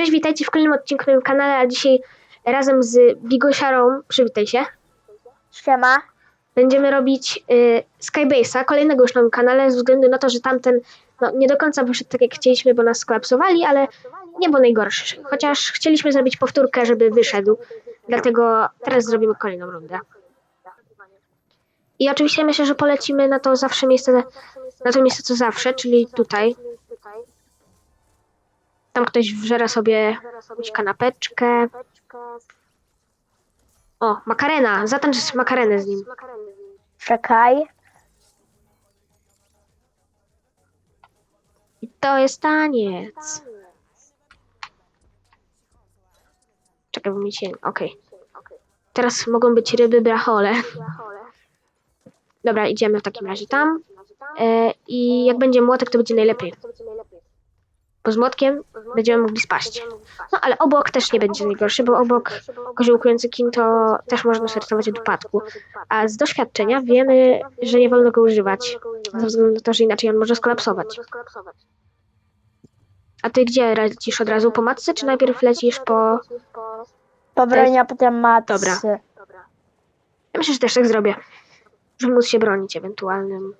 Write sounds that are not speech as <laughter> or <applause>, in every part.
Cześć, witajcie w kolejnym odcinku na moim kanale, a dzisiaj razem z Bigosiarą, przywitaj się, Siema. będziemy robić y, Skybase'a, kolejnego już na moim kanale, ze względu na to, że tamten no, nie do końca wyszedł tak jak chcieliśmy, bo nas skolapsowali, ale nie był najgorszy. Chociaż chcieliśmy zrobić powtórkę, żeby wyszedł, dlatego teraz zrobimy kolejną rundę. I oczywiście myślę, że polecimy na to zawsze miejsce, na to miejsce co zawsze, czyli tutaj. Tam ktoś wżera sobie jakąś kanapeczkę. O, makarena. Zatańcz makarenę z nim. Czekaj. I to jest taniec. Czekaj, bo mi się... Okej. Teraz mogą być ryby brachole. Dobra, idziemy w takim razie tam. E, I jak będzie młotek, to będzie najlepiej. Bo z młotkiem będziemy mogli spaść. No ale obok też nie będzie najgorszy, bo obok koziołkujący kin to też można startować od upadku. A z doświadczenia wiemy, że nie wolno go używać. Ze względu na to, że inaczej on może skolapsować. A ty gdzie lecisz od razu? Po matce, czy najpierw lecisz po... Po broń, a potem matcy. Dobra. Ja myślę, że też tak zrobię. Żeby móc się bronić ewentualnym...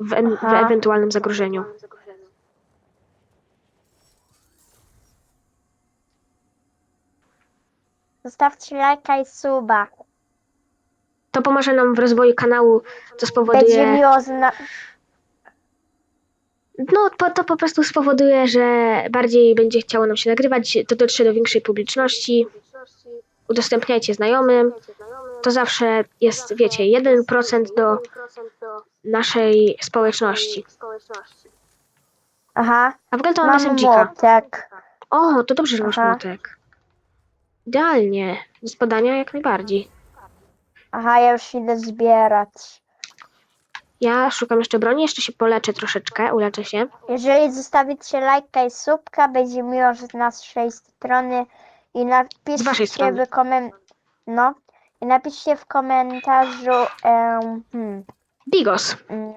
W, en, w Aha. ewentualnym zagrożeniu. Zostawcie lajka i suba. To pomoże nam w rozwoju kanału, co Będzie spowoduje... miło zna... No, to, to po prostu spowoduje, że bardziej będzie chciało nam się nagrywać, to dotrze do większej publiczności. Udostępniajcie znajomym. To zawsze jest, wiecie, 1% do naszej społeczności. Aha. A w ogóle to mamy Mam SMG-ka. młotek. O, to dobrze, że masz Aha. młotek. Idealnie. Z podania jak najbardziej. Aha, ja już idę zbierać. Ja szukam jeszcze broni, jeszcze się poleczę troszeczkę, uleczę się. Jeżeli zostawicie lajka i subka, będzie miło z naszej strony i Z waszej napiszcie strony. w koment... No. I napiszcie w komentarzu... em, hmm, Bigos. mm,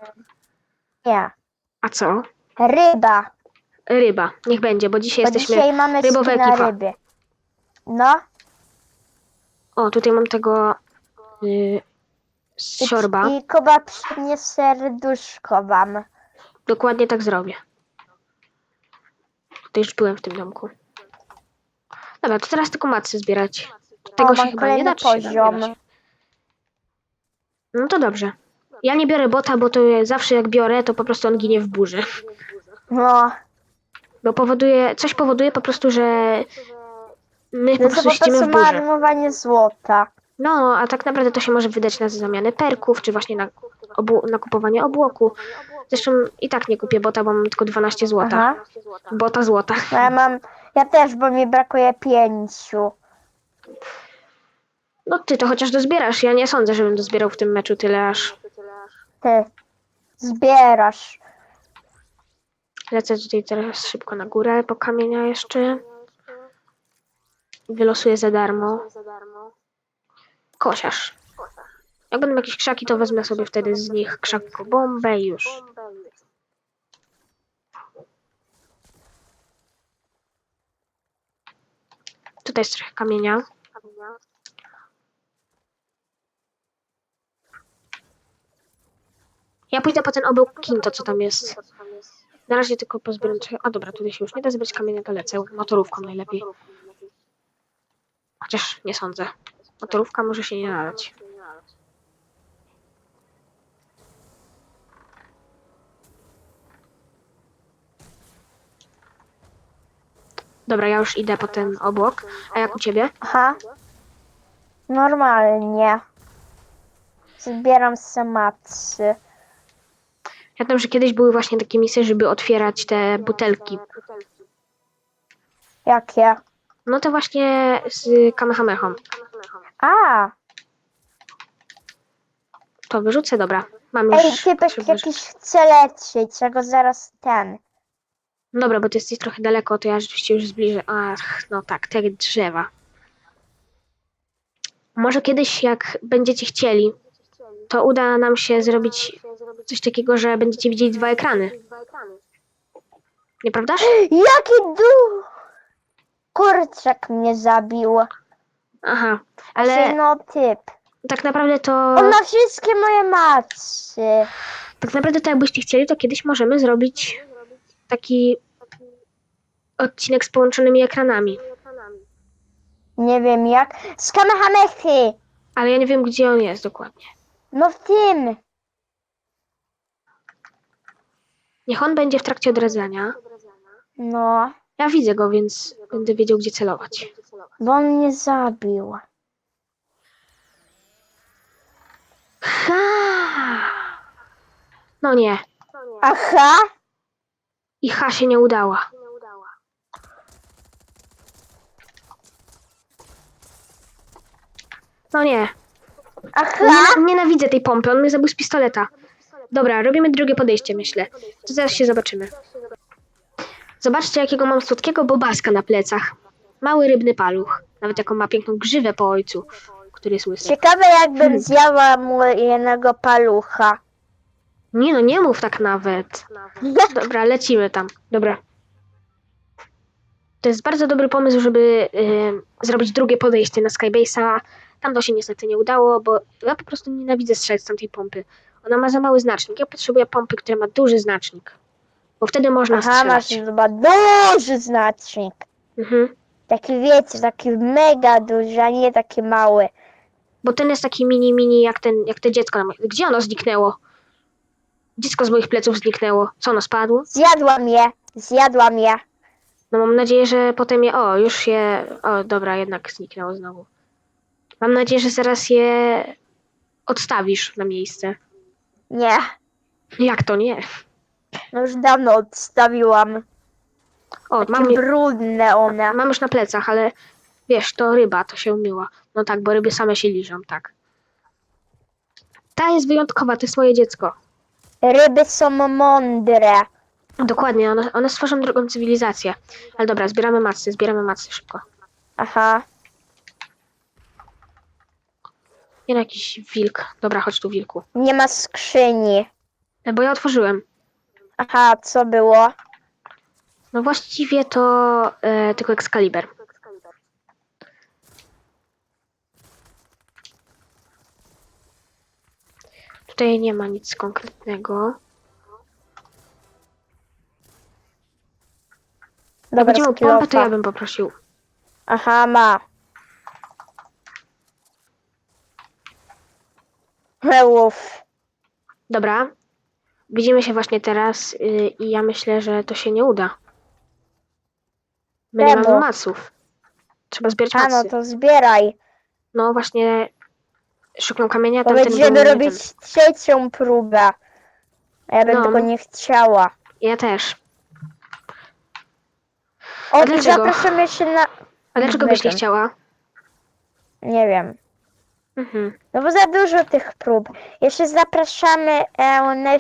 nie. A co? Ryba. Ryba. Niech będzie, bo dzisiaj Bo jesteśmy... dzisiaj mamy rybowa skina ekipa. ryby. No. O, tutaj mam tego... Yy, siorba. I Kuba przynie serduszko wam. Dokładnie tak zrobię. Tutaj już byłem w tym domku. Dobra, to teraz tylko macy zbierać. Tego się mam chyba nie da, czy się da poziom. zbierać? No to dobrze. Ja nie biorę bota, bo to zawsze jak biorę, to po prostu on ginie w burzy. No, Bo powoduje, coś powoduje po prostu, że my no to prostu po w prostu burzy. marnowanie złota. No, a tak naprawdę to się może wydać na zamianę perków, czy właśnie na, obu, na kupowanie obłoku. Zresztą i tak nie kupię bota, bo mam tylko 12 złota. Aha. Bota złota. No ja mam, ja też, bo mi brakuje pięciu. No ty to chociaż dozbierasz. Ja nie sądzę, żebym dozbierał w tym meczu tyle aż. Ty zbierasz. Lecę tutaj teraz szybko na górę po kamienia jeszcze. Wylosuję za darmo. Kosiarz. Jak będą jakieś krzaki, to wezmę sobie wtedy z nich krzaku bombę i już. Tutaj jest trochę kamienia. Ja pójdę po ten obok kinto, co tam jest. Na razie tylko pozbieram trochę. A dobra, tutaj się już nie da zebrać kamienia, to lecę. Motorówką najlepiej. Chociaż nie sądzę. Motorówka może się nie nadać. Dobra, ja już idę po ten obłok. A jak u ciebie? Aha. Normalnie. Zbieram samacy. Ja wiem, że kiedyś były właśnie takie misje, żeby otwierać te butelki. Jakie? No to właśnie z Kamehamehą. A, To wyrzucę, dobra. Mam już. ej, typek potrzebne rzeczy. jakiś chce lecieć, czego zaraz ten. Dobra, bo ty jesteś trochę daleko, to ja rzeczywiście już zbliżę. Ach, no tak, te drzewa. Może kiedyś, jak będziecie chcieli, to uda nam się zrobić coś takiego, że będziecie widzieć dwa ekrany. Nieprawdaż? <gasps> Jaki duch! Kurczak mnie zabił. Aha, Ale... ale no typ. tak naprawdę to... On ma wszystkie moje macy. Tak naprawdę to jakbyście chcieli, to kiedyś możemy zrobić taki odcinek z połączonymi ekranami. Nie wiem jak. Z Kamehamechy. Ale ja nie wiem, gdzie on jest dokładnie. No w tym. Niech on będzie w trakcie odradzania. No. Ja widzę go, więc będę wiedział, gdzie celować. Bo on mnie zabił. Ha! No nie. Aha. I H się nie udała. No nie. Aha. Niena- Nienawidzę tej pompy, on mnie zabił z pistoleta. Dobra, robimy drugie podejście, myślę. To zaraz się zobaczymy. Zobaczcie, jakiego mam słodkiego bobaska na plecach. Mały rybny paluch. Nawet jaką ma piękną grzywę po ojcu, który jest łysy. Ciekawe jakbym zjadła mu jednego palucha. Nie no, nie mów tak nawet. <laughs> Dobra, lecimy tam. Dobra. To jest bardzo dobry pomysł, żeby y, zrobić drugie podejście na Skybase'a. Tam to się niestety nie udało, bo ja po prostu nienawidzę strzelać z tamtej pompy. Ona ma za mały znacznik. Ja potrzebuję pompy, która ma duży znacznik. Bo wtedy można Aha, masz strzelać. chyba duży znacznik. Mhm. Taki wiecie, taki mega duży, a nie taki mały. Bo ten jest taki mini, mini, jak, ten, jak te dziecko. na Gdzie ono zniknęło? Dziecko z moich pleców zniknęło. Co ono spadło? Zjadłam je, zjadłam je. No mam nadzieję, że potem je. O, już je. O, dobra, jednak zniknęło znowu. Mam nadzieję, że zaraz je odstawisz na miejsce. Nie, Jak to nie? No już dawno odstawiłam. O, Takie mam, brudne one. mam już na plecach, ale wiesz, to ryba, to się umyła. No tak, bo ryby same się liżą, tak. Ta jest wyjątkowa, to jest moje dziecko. Ryby są mądre. Dokładnie, one, one stworzą drugą cywilizację. Ale dobra, zbieramy macy, zbieramy macy szybko. Aha, Nie no, jakiś wilk. Dobra, chodź tu, wilku. nie ma skrzyni. E, Bo ja otworzyłem. Aha, co było? No właściwie to e, tylko Excalibur. Tutaj nie ma nic konkretnego. Dobra, miał pompę, to ja bym poprosił. Aha, ma. Hełów. Dobra. Widzimy się właśnie teraz y, i ja myślę, że to się nie uda. My nie Czemu? mamy maców. Trzeba zbierać A no macy. to zbieraj. No właśnie szukam kamienia, Bo tamten będziemy był robić trzecią próbę. A ja bym No. tego nie chciała. Ja też. O, dlaczego? zapraszamy się na... A dlaczego byś nie chciała? Nie wiem. Mhm. No bo za dużo tych prób. Jeszcze zapraszamy e, e,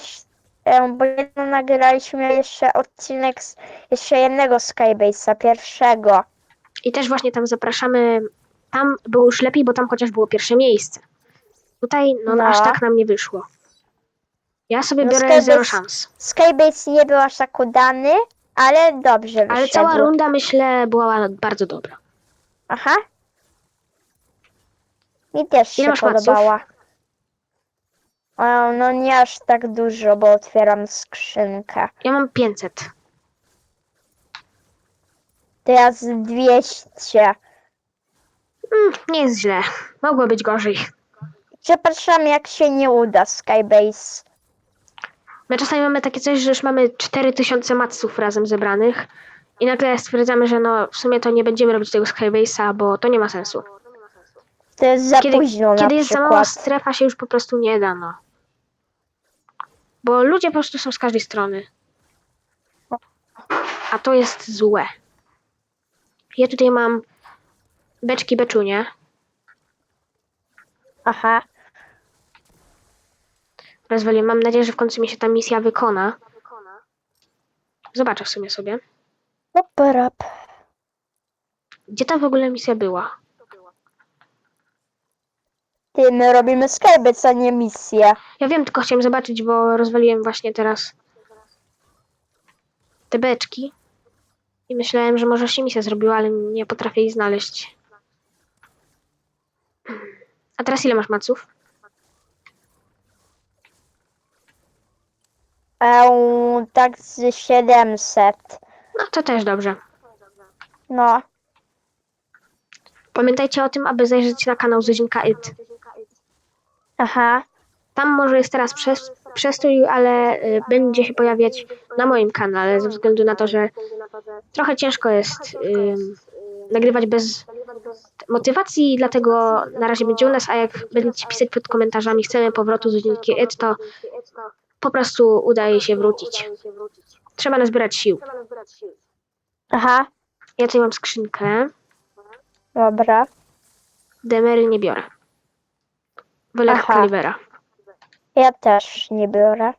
bo jedno nagraliśmy jeszcze odcinek z jeszcze jednego Skybase'a, pierwszego. I też właśnie tam zapraszamy. Tam było już lepiej, bo tam chociaż było pierwsze miejsce. Tutaj no, No. aż tak nam nie wyszło. Ja sobie No, biorę Skybase- zero szans. Skybase nie był aż tak udany, ale dobrze wyszedł. Ale cała runda myślę była bardzo dobra. Aha. Mi też Ile się masz podobała. O, no nie aż tak dużo, bo otwieram skrzynkę. Ja mam 500. Teraz 200. Mm, nie jest źle. Mogło być gorzej. Przepraszam, jak się nie uda Skybase. My czasami mamy takie coś, że już mamy 4000 maców razem zebranych i nagle stwierdzamy, że no w sumie to nie będziemy robić tego Skybase'a, bo to nie ma sensu. To jest za Kiedy, późno kiedy na jest za mała przykład. strefa, się już po prostu nie da, no. Bo ludzie po prostu są z każdej strony. A to jest złe. Ja tutaj mam beczki beczunie. Aha. Rozwaliłem. Mam nadzieję, że w końcu mi się ta misja wykona. Zobaczę w sumie sobie. Operap. Gdzie ta w ogóle misja była? My robimy Skybase, a nie misję. Ja wiem, tylko chciałem zobaczyć, bo rozwaliłem właśnie teraz te beczki. I myślałem, że może się misja zrobiła, ale nie potrafię jej znaleźć. A teraz ile masz maców? Eee, tak z 700. No to też dobrze. No, Pamiętajcie o tym, aby zajrzeć na kanał Zuzinka It. Aha. Tam może jest teraz przez, przestój, ale y, będzie się pojawiać na moim kanale, ze względu na to, że trochę ciężko jest y, nagrywać bez motywacji, dlatego na razie będzie u nas, a jak będziecie pisać pod komentarzami chcemy powrotu Zuzinki It, to po prostu udaje się wrócić. Trzeba nazbierać sił. Aha, Ja tutaj mam skrzynkę. dobra. Demery nie biorę. Wolę Aha. Ja też nie biorę.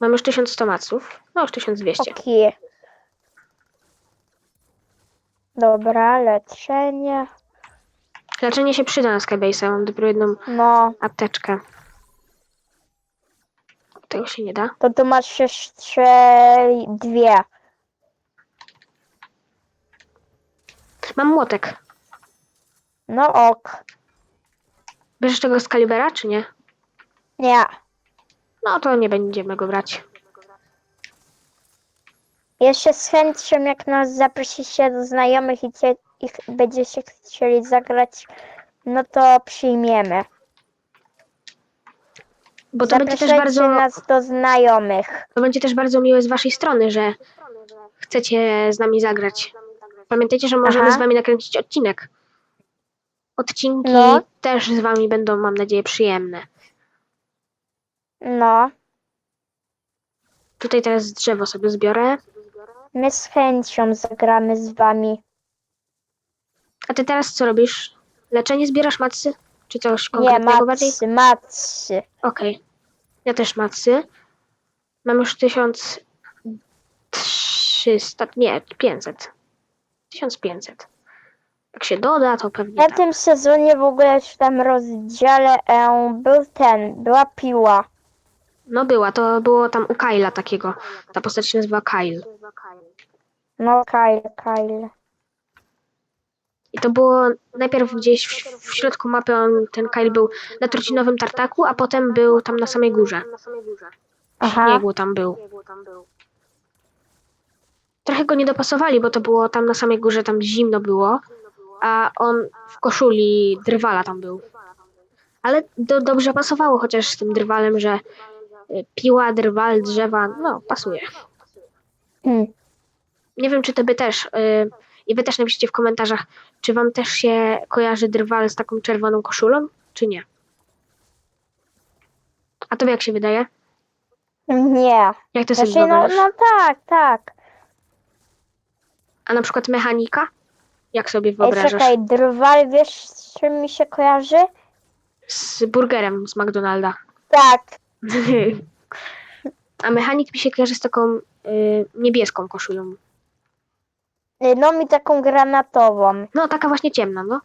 Mam już 1100 maców. No już 1200. Okej. Dobra, leczenie. Leczenie się przyda na Skybase'a. Mam dopiero jedną No, apteczkę. Tego się nie da. to tu masz jeszcze dwie. Mam młotek. No ok. Bierzesz tego z Calibera, czy nie? Nie. No to nie będziemy go brać. Jeszcze z chęcią, jak nas zaprosicie do znajomych i cie, ich będziecie chcieli zagrać, no to przyjmiemy. Bo to będzie też bardzo, nas do znajomych. to będzie też bardzo miłe z waszej strony, że chcecie z nami zagrać. Pamiętajcie, że możemy Aha. z wami nakręcić odcinek. Odcinki No. też z wami będą, mam nadzieję, przyjemne. No, Tutaj teraz drzewo sobie zbiorę. my z chęcią zagramy z wami. A ty teraz co robisz? Leczenie zbierasz macy? Czy coś Nie, konkretnego bardziej? macy. Okej. Ja też macy. Mam już 1300, nie, 500. 1500. Jak się doda, to pewnie Na tak. tym sezonie w ogóle w tym rozdziale e, był ten, była piła. No była, to było tam u Kyla takiego. Ta postać się nazywa Kyle. No, Kyle, Kyle. I to było najpierw gdzieś w, w środku mapy, on, ten Kyle był na trucinowym tartaku, a potem był tam na samej górze. Aha. śniegu tam był. Trochę go nie dopasowali, bo to było tam na samej górze, tam zimno było, a on w koszuli drwala tam był. Ale do, dobrze pasowało chociaż z tym drwalem, że y, piła, drwal, drzewa, no pasuje. Hmm. Nie wiem, czy to by też, y, i wy też napiszcie w komentarzach, czy wam też się kojarzy drwal z taką czerwoną koszulą, czy nie. A tobie jak się wydaje? Nie. Jak ty sobie Znaczy, no, wyobrażasz? no tak, tak. A na przykład mechanika? Jak sobie Ej, wyobrażasz? czekaj, drwal, wiesz z czym mi się kojarzy? Z burgerem z McDonalda. Tak. <laughs> A mechanik mi się kojarzy z taką y, niebieską koszulą. No mi taką granatową. No, taka właśnie ciemna, no.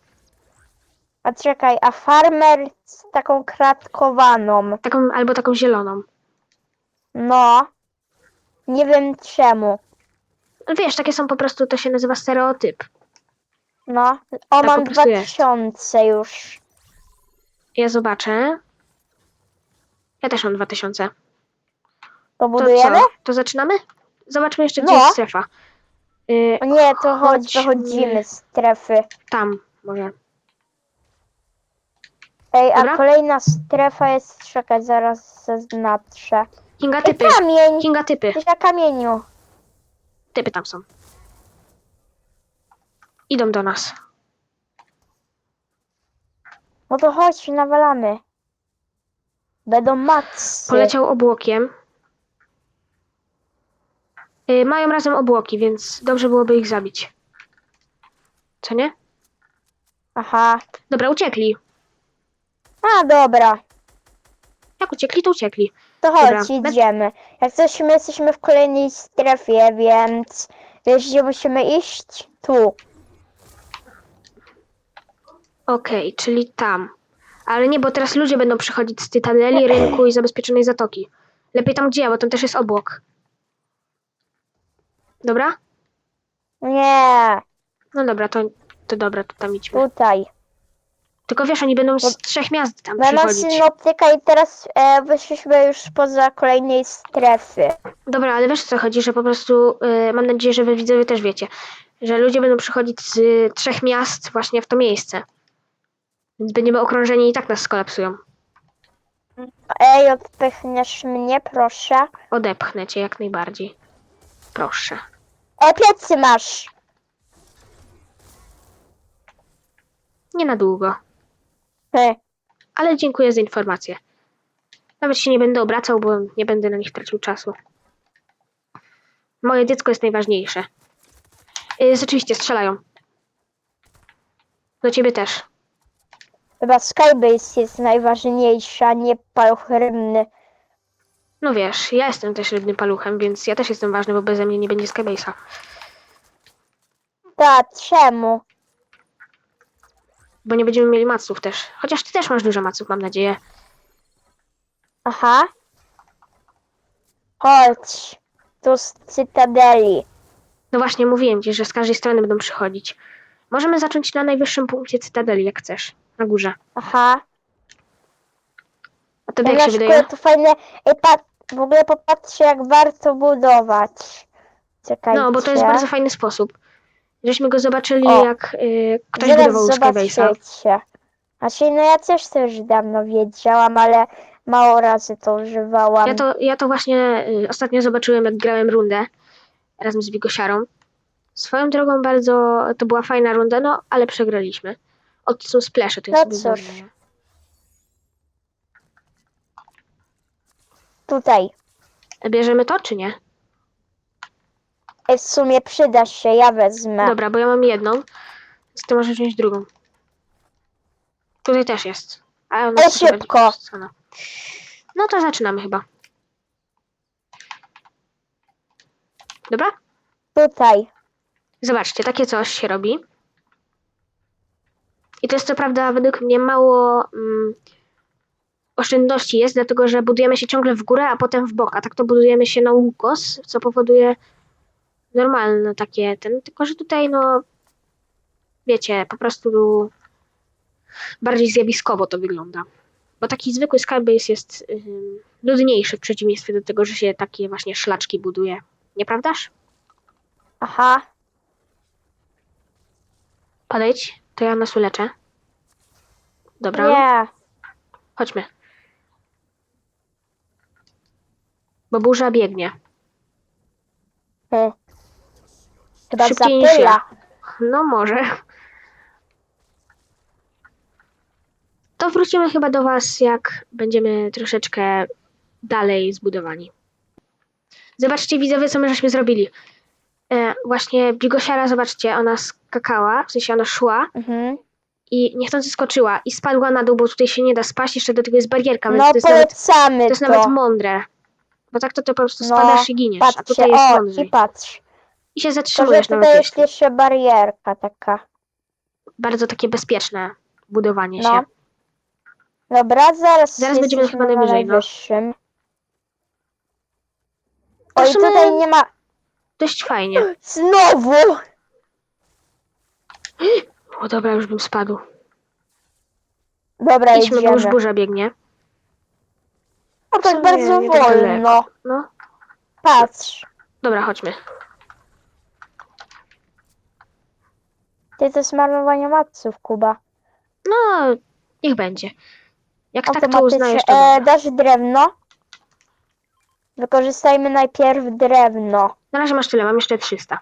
A czekaj, a farmer z taką kratkowaną. Taką, albo taką zieloną. No. Nie wiem czemu. No Wiesz, takie są po prostu, to się nazywa stereotyp. No. O, Tak mam po prostu jest. 2000 już. Ja zobaczę. Ja też mam 2000. To To budujemy? co? To zaczynamy? Zobaczmy jeszcze, gdzie No. jest strefa. Y, O nie, to chodź, Chodźmy. wychodzimy z strefy. tam, może. Ej, a Dobra. kolejna strefa jest, czekaj, zaraz zaznaczę. Kinga Ej, typy. kamień! Kinga typy. Na kamieniu. Typy tam są. Idą do nas. No to chodź, nawalamy. Będą macy. Poleciał obłokiem. Y, mają razem obłoki, więc dobrze byłoby ich zabić. Co nie? Aha. Dobra, uciekli. A, dobra. Jak uciekli, to uciekli. To chodź, Dobra, idziemy. Jak coś, my jesteśmy w kolejnej strefie, więc wiesz, gdzie musimy iść? Tu. Okej, czyli tam. Ale nie, bo teraz ludzie będą przychodzić z Cytadeli, rynku i zabezpieczonej zatoki. Lepiej tam gdzie, bo tam też jest obłok. Dobra? Nie, No dobra, to, to dobra, to tam idźmy. tutaj. Tylko wiesz, oni będą z trzech miast tam Bo ja mam przychodzić. synoptyka i teraz e, wyszliśmy już poza kolejnej strefy. Dobra, ale wiesz o co chodzi, że po prostu y, mam nadzieję, że wy widzowie też wiecie, że ludzie będą przychodzić z y, trzech miast właśnie w to miejsce. Więc będziemy okrążeni i tak nas skolapsują. Ej, odpychniesz mnie, proszę. Odepchnę cię jak najbardziej. Proszę. E, plecy masz. Nie na długo. Hy. Ale dziękuję za informację. Nawet się nie będę obracał, bo nie będę na nich tracił czasu. Moje dziecko jest najważniejsze. Yy, rzeczywiście, strzelają. Do ciebie też. Chyba Skybase jest najważniejsza, nie paluch rybny. No wiesz, ja jestem też rybnym paluchem, więc ja też jestem ważny, bo beze mnie nie będzie Skybase'a. Ta, czemu? Bo nie będziemy mieli maców też. Chociaż ty też masz dużo maców, mam nadzieję. Aha. Chodź. Tu z Cytadeli. No właśnie, mówiłem ci, że z każdej strony będą przychodzić. Możemy zacząć na najwyższym punkcie Cytadeli, jak chcesz. Na górze. Aha. A tobie Ja jak na się szkole wydaje? tu fajne... Ej, pat... W ogóle popatrzcie, jak warto budować. Czekajcie. No, bo to jest bardzo fajny sposób. Żeśmy go zobaczyli, O. jak y, ktoś Zaraz budował Skybase'a. zobaczycie. Znaczy, no ja też to już dawno wiedziałam, ale mało razy to używałam. Ja to, ja to właśnie y, ostatnio zobaczyłem, jak grałem rundę razem z Bigosiarą. Swoją drogą bardzo to była fajna runda, no ale przegraliśmy. O, to są splesze, to No sobie cóż. Tutaj. Bierzemy to, czy nie? Ej, w sumie przyda się, ja wezmę. Dobra, bo ja mam jedną, więc ty możesz wziąć drugą. Tutaj też jest. Ona Ale jest trochę szybko. No to zaczynamy chyba. Dobra? Tutaj. Zobaczcie, takie coś się robi. I to jest co prawda według mnie mało mm, oszczędności jest, dlatego że budujemy się ciągle w górę, a potem w bok, a tak to budujemy się na ukos, co powoduje normalne takie ten, tylko że tutaj no wiecie, po prostu bardziej zjawiskowo to wygląda. Bo taki zwykły Skybase jest ym, nudniejszy w przeciwieństwie do tego, że się takie właśnie szlaczki buduje. Nieprawdaż? Aha. Podejdź, to ja nas uleczę. Dobra, Nie. chodźmy. Bo burza biegnie. Hy. Chyba Szybciej niż zapyla. No może. To wrócimy chyba do Was, jak będziemy troszeczkę dalej zbudowani. Zobaczcie, widzowie, co my żeśmy zrobili. E, właśnie Bigosiara, zobaczcie, ona skakała, w sensie ona szła Mhm. i niechcący skoczyła i spadła na dół, bo tutaj się nie da spaść, jeszcze do tego jest barierka, więc No to jest, nawet, polecamy to jest to. nawet mądre. Bo tak to, to po prostu No, spadasz i giniesz, a tutaj jest o, i patrz. I się To, że zatrzymujesz na tutaj jest lotnisku. jeszcze barierka taka. Bardzo takie bezpieczne budowanie No. się. Dobra, zaraz Zaraz będziemy jesteśmy chyba na najwyżej, no. najwyższym. Oj, sumie- tutaj nie ma... Dość fajnie. Znowu! O dobra, już bym spadł. Dobra, Idźmy, bo już idziemy. burza biegnie. O, w tak bardzo nie tak wolno. daleko. No, Patrz. dobra, chodźmy. Ty to jest marnowanie maców, Kuba. No, niech będzie. Jak tak to uznajesz, to E, dobra. dasz drewno? Wykorzystajmy najpierw drewno. Na razie masz tyle, mam jeszcze 300.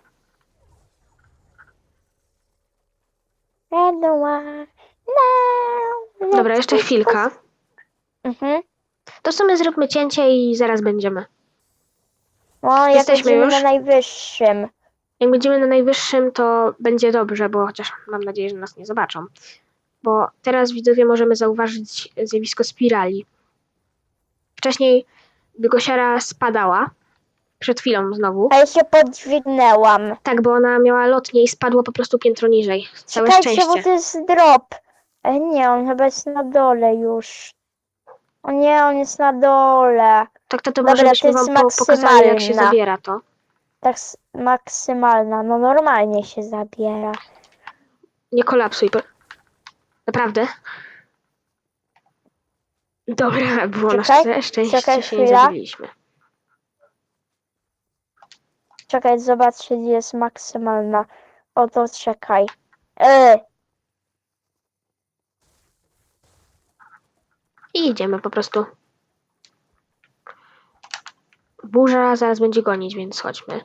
And the one now, Dobra, jeszcze chwilka. Mhm. To w sumie zróbmy cięcie i zaraz będziemy. No, jak Jesteśmy będziemy już? na najwyższym. Jak będziemy na najwyższym, to będzie dobrze, bo chociaż mam nadzieję, że nas nie zobaczą. Bo teraz widzowie możemy zauważyć zjawisko spirali. Wcześniej Bygosiara spadała. Przed chwilą znowu. A ja się podźwignęłam. Tak, bo ona miała lotnie i spadła po prostu piętro niżej. Całe Czekajcie, bo szczęście. to jest drop. E, nie, on chyba jest na dole już. O nie, on jest na dole. Tak, to, to Dobra, może to byśmy jest wam po, pokazali, jak się maksymalna. zawiera to. Tak s- maksymalna, no normalnie się zabiera. Nie kolapsuj. Naprawdę? Dobra, było na Czekaj, szczę- szczęście, czekaj się nie chwila. zabiliśmy. Czekaj, zobaczcie, gdzie jest maksymalna. Oto czekaj. Yy, I idziemy po prostu. Burza zaraz będzie gonić, więc chodźmy.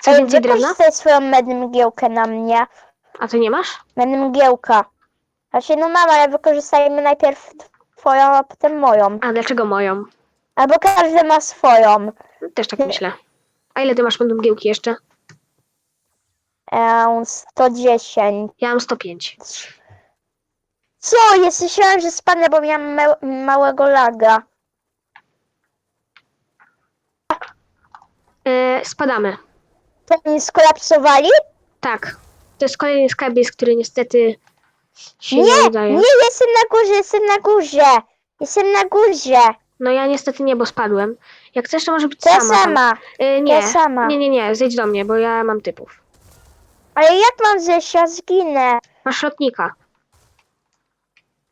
Co ej, więcej drewna? wykorzystaj swoją medmgiełkę na mnie. A ty nie masz? Medmgiełka. Znaczy, no mam, ale wykorzystajmy najpierw twoją, a potem moją. A dlaczego moją? Albo każdy ma swoją. Też tak myślę. A ile ty masz mgiełki jeszcze? E, 110. Ja mam 105. Co? Jest, myślałem, że spadnę, bo miałam ma- małego laga. E, spadamy. To mnie skolapsowali? Tak. To jest kolejny skarbis, który niestety się nie, Nie, udaje. nie, jestem na górze, jestem na górze. Jestem na górze. No ja niestety nie, bo spadłem. Jak chcesz, to może być ja sama. tam. sama. E, nie. Ja sama. nie, nie, nie. Zejdź do mnie, bo ja mam typów. Ale jak mam zejść? Ja zginę. Masz lotnika.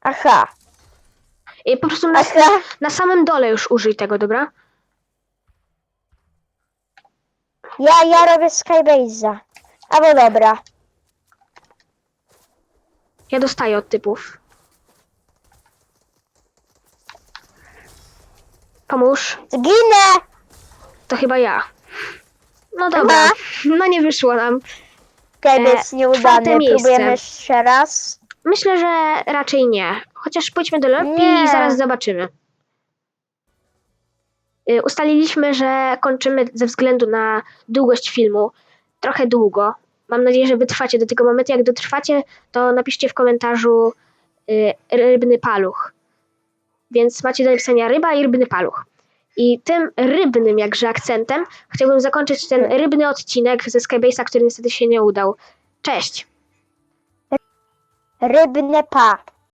Aha, I po prostu na, aha. na samym dole już użyj tego, dobra? Ja, ja robię Skybase'a. Albo dobra. Ja dostaję od typów. Pomóż. Zginę! To chyba ja. No dobra. No nie wyszło nam. Skybase E, nieudany. miejsce. Próbujemy jeszcze raz. Myślę, że raczej nie. Chociaż pójdźmy do lobby Nie. i zaraz zobaczymy. Y, Ustaliliśmy, że kończymy ze względu na długość filmu. Trochę długo. Mam nadzieję, że wytrwacie do tego momentu. Jak dotrwacie, to napiszcie w komentarzu y, rybny paluch. Więc macie do napisania ryba i rybny paluch. I tym rybnym jakże akcentem chciałbym zakończyć ten rybny odcinek ze Skybase'a, który niestety się nie udał. Cześć! Rybne pa.